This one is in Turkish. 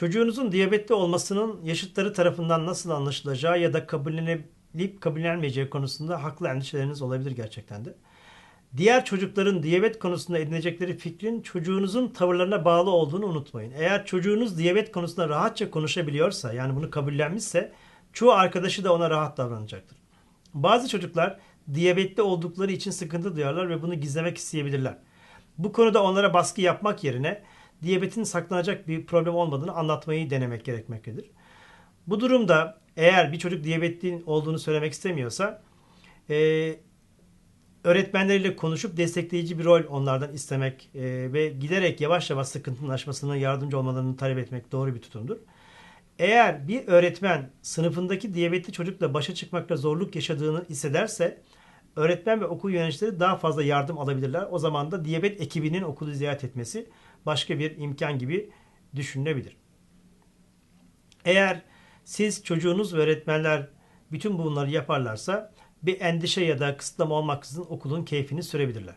Çocuğunuzun diyabetli olmasının yaşıtları tarafından nasıl anlaşılacağı ya da kabullenilip kabullenmeyeceği konusunda haklı endişeleriniz olabilir gerçekten de. Diğer çocukların diyabet konusunda edinecekleri fikrin çocuğunuzun tavırlarına bağlı olduğunu unutmayın. Eğer çocuğunuz diyabet konusunda rahatça konuşabiliyorsa, yani bunu kabullenmişse, çoğu arkadaşı da ona rahat davranacaktır. Bazı çocuklar diyabetli oldukları için sıkıntı duyarlar ve bunu gizlemek isteyebilirler. Bu konuda onlara baskı yapmak yerine diyabetin saklanacak bir problem olmadığını anlatmayı denemek gerekmektedir. Bu durumda eğer bir çocuk diyabetli olduğunu söylemek istemiyorsa e, öğretmenleriyle konuşup destekleyici bir rol onlardan istemek e, ve giderek yavaş yavaş sıkıntının aşmasına yardımcı olmalarını talep etmek doğru bir tutumdur. Eğer bir öğretmen sınıfındaki diyabetli çocukla başa çıkmakta zorluk yaşadığını hissederse öğretmen ve okul yöneticileri daha fazla yardım alabilirler. O zaman da diyabet ekibinin okulu ziyaret etmesi başka bir imkan gibi düşünülebilir. Eğer siz çocuğunuz ve öğretmenler bütün bunları yaparlarsa bir endişe ya da kısıtlama olmaksızın okulun keyfini sürebilirler.